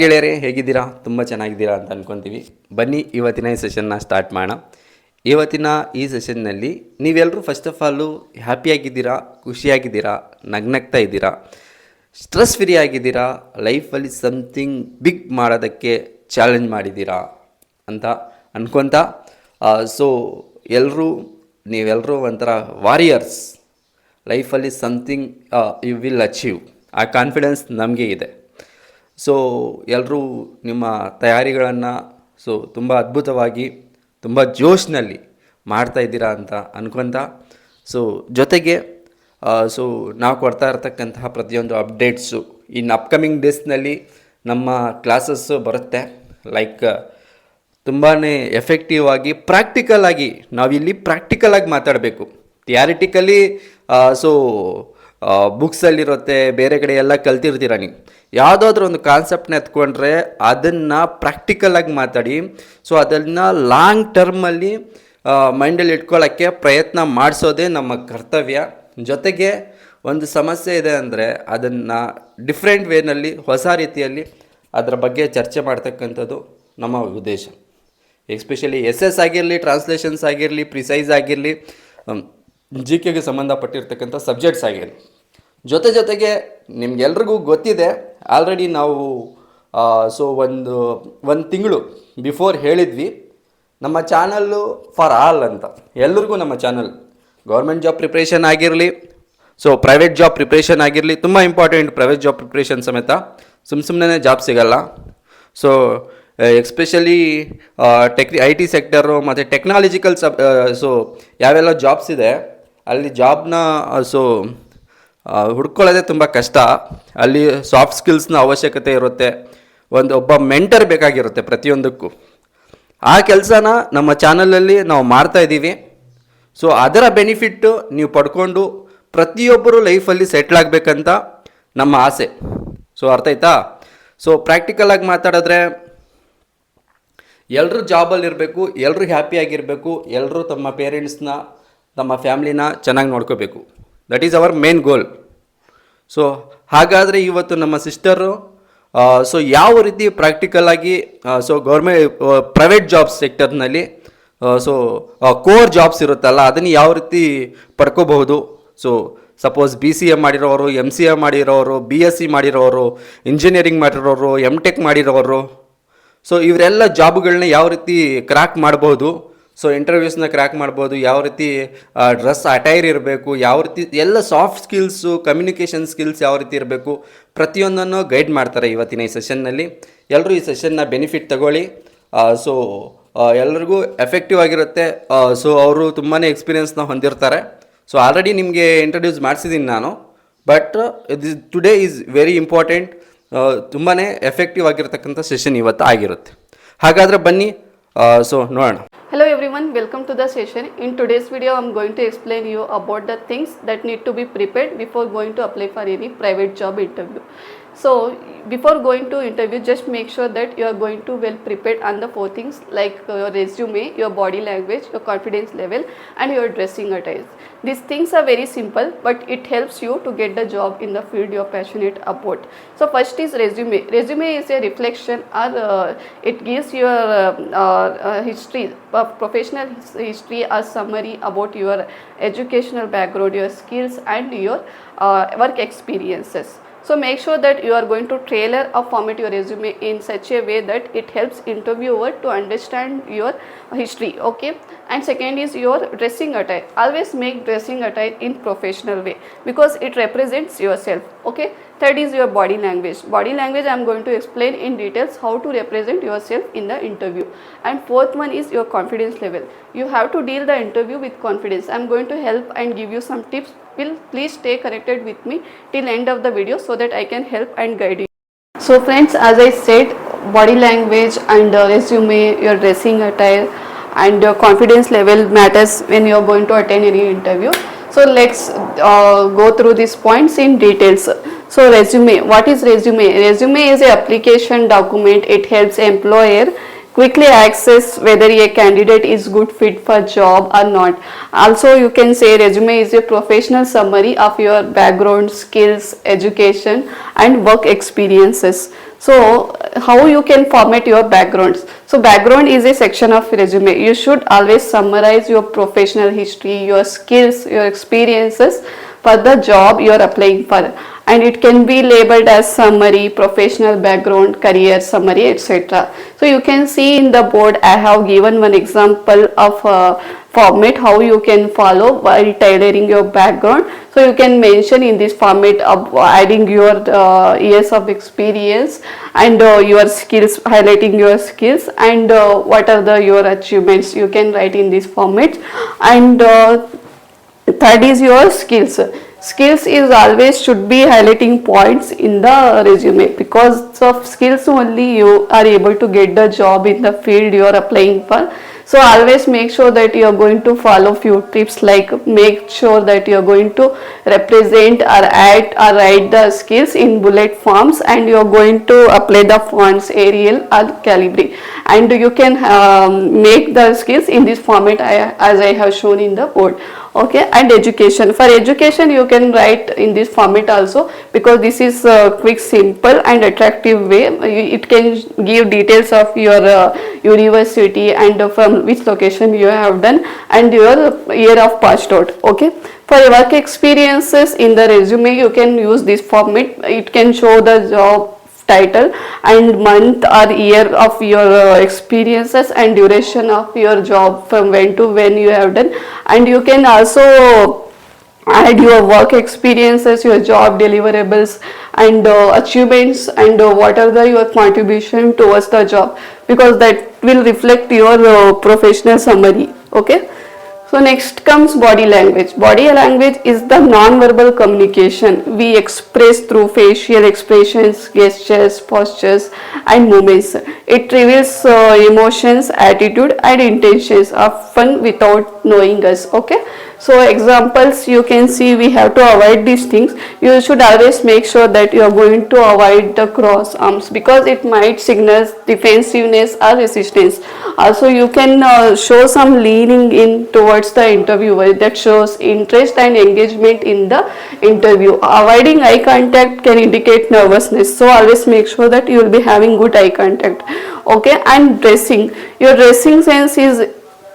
ಗೆಳೆಯರೇ, ಹೇಗಿದ್ದೀರಾ? ತುಂಬ ಚೆನ್ನಾಗಿದ್ದೀರಾ ಅಂತ ಅನ್ಕೊತೀವಿ. ಬನ್ನಿ, ಇವತ್ತಿನ ಈ ಸೆಷನ್ನ ಸ್ಟಾರ್ಟ್ ಮಾಡೋಣ. ಇವತ್ತಿನ ಈ ಸೆಷನ್ನಲ್ಲಿ ನೀವೆಲ್ಲರೂ ಫಸ್ಟ್ ಆಫ್ ಆಲು ಹ್ಯಾಪಿಯಾಗಿದ್ದೀರಾ ಖುಷಿಯಾಗಿದ್ದೀರಾ ನಗ್ನಗ್ತಾ ಇದ್ದೀರಾ? ಸ್ಟ್ರೆಸ್ ಫ್ರೀ ಆಗಿದ್ದೀರಾ? ಲೈಫಲ್ಲಿ ಸಮ್ಥಿಂಗ್ ಬಿಗ್ ಮಾಡೋದಕ್ಕೆ ಚಾಲೆಂಜ್ ಮಾಡಿದ್ದೀರಾ ಅಂತ ಅನ್ಕೊತ? ಸೊ ಎಲ್ಲರೂ ನೀವೆಲ್ಲರೂ ಒಂಥರ ವಾರಿಯರ್ಸ್ ಲೈಫಲ್ಲಿ ಸಮ್ಥಿಂಗ್ ಯು ವಿಲ್ ಅಚೀವ್ ಆ ಕಾನ್ಫಿಡೆನ್ಸ್ ನಮಗೆ ಇದೆ. ಸೊ ಎಲ್ಲರೂ ನಿಮ್ಮ ತಯಾರಿಗಳನ್ನು ಸೊ ತುಂಬ ಅದ್ಭುತವಾಗಿ, ತುಂಬ ಜೋಶ್ನಲ್ಲಿ ಮಾಡ್ತಾ ಇದ್ದೀರಾ ಅಂತ ಅನ್ಕೊಂತ ಸೊ ಜೊತೆಗೆ ಸೊ ನಾವು ಕೊಡ್ತಾ ಇರ್ತಕ್ಕಂತಹ ಪ್ರತಿಯೊಂದು ಅಪ್ಡೇಟ್ಸು ಇನ್ನು ಅಪ್ಕಮಿಂಗ್ ಡೇಸ್ನಲ್ಲಿ ನಮ್ಮ ಕ್ಲಾಸಸ್ಸು ಬರುತ್ತೆ. ಲೈಕ್ ತುಂಬಾ ಎಫೆಕ್ಟಿವ್ ಆಗಿ ಪ್ರಾಕ್ಟಿಕಲ್ ಆಗಿ, ನಾವಿಲ್ಲಿ ಪ್ರಾಕ್ಟಿಕಲ್ ಆಗಿ ಮಾತಾಡಬೇಕು. ಥಿಯಾರಿಟಿಕಲಿ ಸೊ ಬುಕ್ಸಲ್ಲಿರುತ್ತೆ ಬೇರೆ ಕಡೆ ಎಲ್ಲ ಕಲ್ತಿರ್ತೀರ ನೀವು. ಯಾವುದಾದ್ರೂ ಒಂದು ಕಾನ್ಸೆಪ್ಟ್ನ ಎತ್ಕೊಂಡ್ರೆ ಅದನ್ನು ಪ್ರಾಕ್ಟಿಕಲಾಗಿ ಮಾತಾಡಿ ಸೊ ಅದನ್ನು ಲಾಂಗ್ ಟರ್ಮಲ್ಲಿ ಮೈಂಡಲ್ಲಿ ಇಟ್ಕೊಳ್ಳೋಕ್ಕೆ ಪ್ರಯತ್ನ ಮಾಡಿಸೋದೇ ನಮ್ಮ ಕರ್ತವ್ಯ. ಜೊತೆಗೆ ಒಂದು ಸಮಸ್ಯೆ ಇದೆ ಅಂದರೆ ಅದನ್ನು ಡಿಫ್ರೆಂಟ್ ವೇನಲ್ಲಿ ಹೊಸ ರೀತಿಯಲ್ಲಿ ಅದರ ಬಗ್ಗೆ ಚರ್ಚೆ ಮಾಡ್ತಕ್ಕಂಥದ್ದು ನಮ್ಮ ಉದ್ದೇಶ. ಎಸ್ಪೆಷಲಿ ಎಸ್ ಎಸ್ ಆಗಿರಲಿ ಟ್ರಾನ್ಸ್ಲೇಷನ್ಸ್ ಆಗಿರಲಿ ಪ್ರಿಸೈಸ್ ಆಗಿರಲಿ ಜಿ ಕೆಗೆ ಸಂಬಂಧಪಟ್ಟಿರ್ತಕ್ಕಂಥ ಸಬ್ಜೆಕ್ಟ್ಸ್ ಆಗಿರಲಿ. ಜೊತೆ ಜೊತೆಗೆ ನಿಮಗೆಲ್ರಿಗೂ ಗೊತ್ತಿದೆ ಆಲ್ರೆಡಿ ನಾವು ಸೊ ಒಂದು ಒಂದು ತಿಂಗಳು ಬಿಫೋರ್ ಹೇಳಿದ್ವಿ. ನಮ್ಮ ಚಾನಲ್ಲು ಫಾರ್ ಆಲ್ ಅಂತ. ಎಲ್ರಿಗೂ ನಮ್ಮ ಚಾನಲ್. ಗೌರ್ಮೆಂಟ್ ಜಾಬ್ ಪ್ರಿಪ್ರೇಷನ್ ಆಗಿರಲಿ ಸೊ ಪ್ರೈವೇಟ್ ಜಾಬ್ ಪ್ರಿಪ್ರೇಷನ್ ಆಗಿರಲಿ, ತುಂಬ ಇಂಪಾರ್ಟೆಂಟ್ ಪ್ರೈವೇಟ್ ಜಾಬ್ ಪ್ರಿಪ್ರೇಷನ್ ಸಮೇತ. ಸುಮ್ಮ ಸುಮ್ಮನೆ ಜಾಬ್ ಸಿಗಲ್ಲ. So especially tech I T sector ಮತ್ತು ಟೆಕ್ನಾಲಜಿಕಲ್ ಸಬ್ ಸೊ ಯಾವೆಲ್ಲ ಜಾಬ್ಸ್ ಇದೆ, ಅಲ್ಲಿ ಜಾಬ್ನ ಸೊ ಹುಡ್ಕೊಳ್ಳೋದೇ ತುಂಬ ಕಷ್ಟ. ಅಲ್ಲಿ ಸಾಫ್ಟ್ ಸ್ಕಿಲ್ಸ್ನ ಅವಶ್ಯಕತೆ ಇರುತ್ತೆ. ಒಂದು ಒಬ್ಬ ಮೆಂಟರ್ ಬೇಕಾಗಿರುತ್ತೆ ಪ್ರತಿಯೊಂದಕ್ಕೂ. ಆ ಕೆಲಸನ ನಮ್ಮ ಚಾನಲಲ್ಲಿ ನಾವು ಮಾಡ್ತಾ ಇದ್ದೀವಿ. ಸೊ ಅದರ ಬೆನಿಫಿಟ್ಟು ನೀವು ಪಡ್ಕೊಂಡು ಪ್ರತಿಯೊಬ್ಬರು ಲೈಫಲ್ಲಿ ಸೆಟ್ಲ್ ಆಗಬೇಕಂತ ನಮ್ಮ ಆಸೆ. ಸೊ ಅರ್ಥ ಆಯ್ತಾ? ಸೊ ಪ್ರಾಕ್ಟಿಕಲಾಗಿ ಮಾತಾಡಿದ್ರೆ ಎಲ್ಲರೂ ಜಾಬಲ್ಲಿ ಇರಬೇಕು ಎಲ್ಲರೂ ಹ್ಯಾಪಿಯಾಗಿರಬೇಕು ಎಲ್ಲರೂ ತಮ್ಮ ಪೇರೆಂಟ್ಸ್ನ ತಮ್ಮ ಫ್ಯಾಮ್ಲಿನ ಚೆನ್ನಾಗಿ ನೋಡ್ಕೋಬೇಕು. That is our main goal so ಹಾಗಾದರೆ ಇವತ್ತು ನಮ್ಮ ಸಿಸ್ಟರು ಸೊ ಯಾವ ರೀತಿ ಪ್ರಾಕ್ಟಿಕಲ್ ಆಗಿ ಸೊ ಗೌರ್ಮೆಂಟ್ ಪ್ರೈವೇಟ್ ಜಾಬ್ಸ್ ಸೆಕ್ಟರ್ನಲ್ಲಿ ಸೊ ಕೋರ್ ಜಾಬ್ಸ್ ಇರುತ್ತಲ್ಲ, ಅದನ್ನು ಯಾವ ರೀತಿ ಪಡ್ಕೋಬಹುದು? So suppose B C A ಮಾಡಿರೋರು ಎಂ ಸಿ ಎ ಮಾಡಿರೋರು ಬಿ ಎಸ್ ಸಿ ಮಾಡಿರೋರು ಇಂಜಿನಿಯರಿಂಗ್ ಮಾಡಿರೋರು ಎಂ ಟೆಕ್ ಮಾಡಿರೋರು ಸೊ ಇವರೆಲ್ಲ ಜಾಬ್ಗಳನ್ನ ಯಾವ ರೀತಿ ಕ್ರ್ಯಾಕ್ ಮಾಡ್ಬೋದು ಸೊ ಇಂಟರ್ವ್ಯೂಸ್ನ ಕ್ರ್ಯಾಕ್ ಮಾಡ್ಬೋದು, ಯಾವ ರೀತಿ ಡ್ರೆಸ್ ಅಟೈರ್ ಇರಬೇಕು, ಯಾವ ರೀತಿ, ಎಲ್ಲ ಸಾಫ್ಟ್ ಸ್ಕಿಲ್ಸು ಕಮ್ಯುನಿಕೇಷನ್ ಸ್ಕಿಲ್ಸ್ ಯಾವ ರೀತಿ ಇರಬೇಕು, ಪ್ರತಿಯೊಂದನ್ನು ಗೈಡ್ ಮಾಡ್ತಾರೆ ಇವತ್ತಿನ ಈ ಸೆಷನ್ನಲ್ಲಿ ಎಲ್ಲರೂ ಈ ಸೆಷನ್ನ ಬೆನಿಫಿಟ್ ತಗೊಳ್ಳಿ. ಸೊ ಎಲ್ಲರಿಗೂ ಎಫೆಕ್ಟಿವ್ ಆಗಿರುತ್ತೆ. ಸೊ ಅವರು ತುಂಬಾ ಎಕ್ಸ್ಪೀರಿಯನ್ಸ್ನ ಹೊಂದಿರ್ತಾರೆ. ಸೊ ಆಲ್ರೆಡಿ ನಿಮಗೆ ಇಂಟ್ರಡ್ಯೂಸ್ ಮಾಡಿಸಿದ್ದೀನಿ ನಾನು. But this today is very important ತುಂಬಾ ಎಫೆಕ್ಟಿವ್ ಆಗಿರತಕ್ಕಂಥ ಸೆಷನ್ ಇವತ್ತು ಆಗಿರುತ್ತೆ. ಹಾಗಾದರೆ ಬನ್ನಿ Uh, so Noorna. Hello everyone, welcome to the session. In today's video, I'm going to explain you about the things that need to be prepared before going to apply for any private job interview. So before going to interview, just make sure that you are going to well prepared on the four things like uh, your resume, your body language, your confidence level, and your dressing attire. These things are very simple, but it helps you to get the job in the field you're passionate about. So first is resume. Resume is a reflection, or uh, it gives your uh, uh, history, uh, professional history, or summary about your educational background, your skills, and your uh, work experiences. So make sure that you are going to tailor or format your resume in such a way that it helps interviewer to understand your history. Okay. And second is your dressing attire. Always make dressing attire in professional way because it represents yourself. Okay. Third is your body language. Body language I am going to explain in details how to represent yourself in the interview. And fourth one is your confidence level. You have to deal the interview with confidence. I am going to help and give you some tips. Will please stay connected with me till end of the video so that I can help and guide you. So friends, as I said, body language and uh, resume, your dressing attire and your confidence level matters when you are going to attend any interview. So let's uh, go through these points in details. So resume, what is resume? Resume is a application document. It helps employer quickly access whether a candidate is good fit for job or not also you can say resume is a professional summary of your background skills education and work experiences So how you can format your backgrounds? So background is a section of resume. You should always summarize your professional history, your skills, your experiences for the job you are applying for. And it can be labeled as summary professional background career summary etc so you can see in the board i have given one example of format how you can follow while tailoring your background. So you can mention in this format of adding your uh, years of experience and uh, your skills highlighting your skills and uh, what are the your achievements. You can write in this format. And uh, third is your skills. Skills is always should be highlighting points in the resume. Because of skills only you are able to get the job in the field you are applying for. So always make sure that you are going to follow few tips like make sure that you are going to represent or add or write the skills in bullet forms and you are going to apply the fonts arial or calibri. And you can um, make the skills in this format as i have shown in the board okay and education. For education you can write in this format also because this is a quick simple and attractive way. It can give details of your uh, university and uh, from which location you have done and your year of passed out. Okay? For work experiences in the resume you can use this format. It can show the job title and month or year of your uh, experiences and duration of your job from when to when you have done. And you can also add your work experiences your job deliverables and uh, achievements and uh, what are the your contribution towards the job. Because that will reflect your uh, professional summary okay so next comes body language. Body language is the non-verbal communication we express through facial expressions, gestures, postures and movements. It reveals uh, emotions, attitude and intentions often without knowing us. Okay. So examples you can see we have to avoid these things. You should always make sure that you are going to avoid the cross arms because it might signal defensiveness or resistance. Also you can uh, show some leaning in towards the interviewer that shows interest and engagement in the interview. Avoiding eye contact can indicate nervousness. So always make sure that you will be having good eye contact. Okay and dressing. Your dressing sense is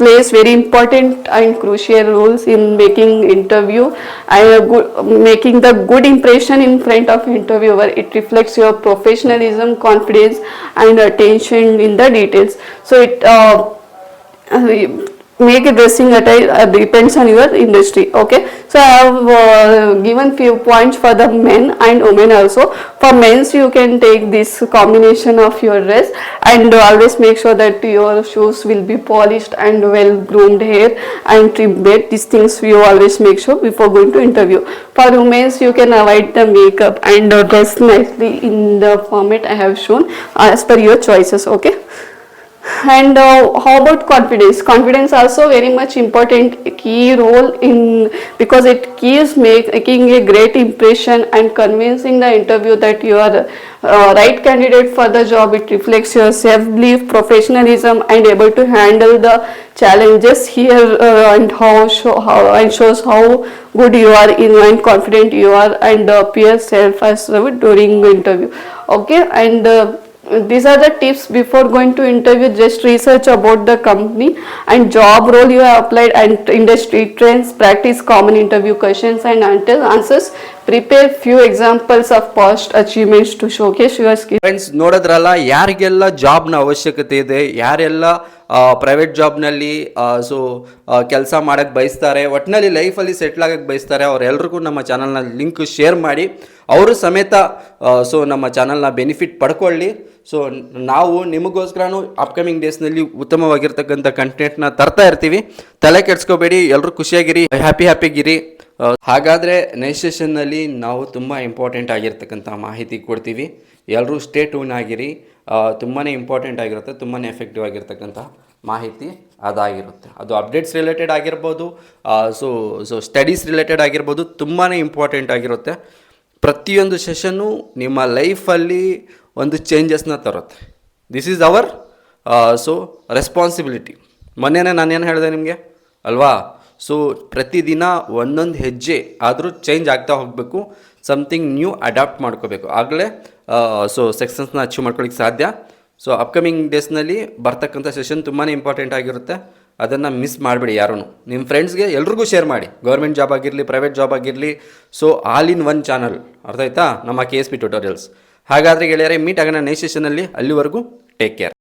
plays very important and crucial roles in making interview and making the good impression in front of interviewer. It reflects your professionalism confidence and attention in the details. So it uh, make a dressing attire uh, depends on your industry okay? So i have uh, given few points for the men and women also. For men's you can take this combination of your dress and always make sure that your shoes will be polished and well groomed hair and trimmed these things you always make sure before going to interview. For women's you can avoid the makeup and uh, dress nicely in the format i have shown as per your choices okay and uh, how about confidence? Confidence also very much important key role in because it keeps making a great impression and convincing the interview that you are uh, right candidate for the job. It reflects your self belief professionalism and able to handle the challenges here uh, and how, show, how and shows how good you are in and confident you are and appear self as during the interview. Okay? And uh, these are the tips before going to interview just research about the company and job role you have applied and industry trends practice common interview questions and answer- answers prepare few examples of past achievements to show your skills friends ನೋಡಿದ್ರಲ್ಲ ಯಾರಿಗೆಲ್ಲ ಜಾಬ್ನ ಅವಶ್ಯಕತೆ ಇದೆ ಯಾರೆಲ್ಲ private ಜಾಬ್ನಲ್ಲಿ so ಕೆಲಸ ಮಾಡೋಕ್ಕೆ ಬಯಸ್ತಾರೆ ಒಟ್ಟಿನಲ್ಲಿ ಲೈಫಲ್ಲಿ ಸೆಟ್ಲ್ ಆಗೋಕ್ಕೆ ಬಯಸ್ತಾರೆ ಅವರೆಲ್ರಿಗೂ ನಮ್ಮ ಚಾನಲ್ನ ಲಿಂಕ್ ಶೇರ್ ಮಾಡಿ ಅವರು ಸಮೇತ ಸೊ ನಮ್ಮ ಚಾನಲ್ನ ಬೆನಿಫಿಟ್ ಪಡ್ಕೊಳ್ಳಿ. ಸೊ ನಾವು ನಿಮಗೋಸ್ಕರನೂ ಅಪ್ಕಮಿಂಗ್ ಡೇಸ್ನಲ್ಲಿ ಉತ್ತಮವಾಗಿರ್ತಕ್ಕಂಥ ಕಂಟೆಂಟ್ನ ತರ್ತಾ ಇರ್ತೀವಿ. ತಲೆ ಕೆಡ್ಸ್ಕೋಬೇಡಿ ಎಲ್ಲರೂ ಖುಷಿಯಾಗಿರಿ ಹ್ಯಾಪಿ ಹ್ಯಾಪಿಗಿರಿ ಹಾಗಾದರೆ ನೆಕ್ಸ್ಟ್ ಸೆಷನ್ನಲ್ಲಿ ನಾವು ತುಂಬ ಇಂಪಾರ್ಟೆಂಟ್ ಆಗಿರ್ತಕ್ಕಂಥ ಮಾಹಿತಿ ಕೊಡ್ತೀವಿ. ಎಲ್ಲರೂ ಸ್ಟೇ ಟ್ಯೂನ್ ಆಗಿರಿ. ತುಂಬಾ ಇಂಪಾರ್ಟೆಂಟ್ ಆಗಿರುತ್ತೆ ತುಂಬಾ ಎಫೆಕ್ಟಿವ್ ಆಗಿರ್ತಕ್ಕಂಥ ಮಾಹಿತಿ ಅದಾಗಿರುತ್ತೆ. ಅದು ಅಪ್ಡೇಟ್ಸ್ ರಿಲೇಟೆಡ್ ಆಗಿರ್ಬೋದು ಸೊ ಸೊ ಸ್ಟಡೀಸ್ ರಿಲೇಟೆಡ್ ಆಗಿರ್ಬೋದು ತುಂಬಾ ಇಂಪಾರ್ಟೆಂಟ್ ಆಗಿರುತ್ತೆ. ಪ್ರತಿಯೊಂದು ಸೆಷನ್ನು ನಿಮ್ಮ ಲೈಫಲ್ಲಿ ಒಂದು ಚೇಂಜಸ್ನ ತರುತ್ತೆ. This is our so responsibility ಮೊನ್ನೆನೇ ನಾನೇನು ಹೇಳಿದೆ ನಿಮಗೆ? ಅಲ್ವಾ? ಸೊ ಪ್ರತಿದಿನ ಒಂದೊಂದು ಹೆಜ್ಜೆ ಆದರೂ ಚೇಂಜ್ ಆಗ್ತಾ ಹೋಗಬೇಕು. ಸಮಥಿಂಗ್ ನ್ಯೂ ಅಡಾಪ್ಟ್ ಮಾಡ್ಕೋಬೇಕು. ಆಗಲೇ ಸೊ ಸಕ್ಸಸ್ನ ಅಚೀವ್ ಮಾಡ್ಕೊಳ್ಳಿಕ್ಕೆ ಸಾಧ್ಯ. ಸೊ ಅಪ್ಕಮಿಂಗ್ ಡೇಸ್ನಲ್ಲಿ ಬರ್ತಕ್ಕಂಥ ಸೆಷನ್ ತುಂಬಾ ಇಂಪಾರ್ಟೆಂಟ್ ಆಗಿರುತ್ತೆ. ಅದನ್ನು ಮಿಸ್ ಮಾಡಿಬಿಡಿ ಯಾರೂ ನಿಮ್ಮ ಫ್ರೆಂಡ್ಸ್ಗೆ ಎಲ್ರಿಗೂ ಶೇರ್ ಮಾಡಿ. ಗೌರ್ಮೆಂಟ್ ಜಾಬ್ ಆಗಿರಲಿ ಪ್ರೈವೇಟ್ ಜಾಬ್ ಆಗಿರಲಿ. So all in one channel ಅರ್ಥ ಆಯ್ತಾ? ನಮ್ಮ ಕೆ ಎಸ್ ಪಿ ಟ್ಯೂಟೋರಿಯಲ್ಸ್ ಹಾಗಾದರೆ ಗೆಳೆಯರೆ ಮೀಟ್ ಆಗೋಣ ನೆಕ್ಸ್ಟ್ ಸೆಷನಲ್ಲಿ ಅಲ್ಲಿವರೆಗೂ ಟೇಕ್ ಕೇರ್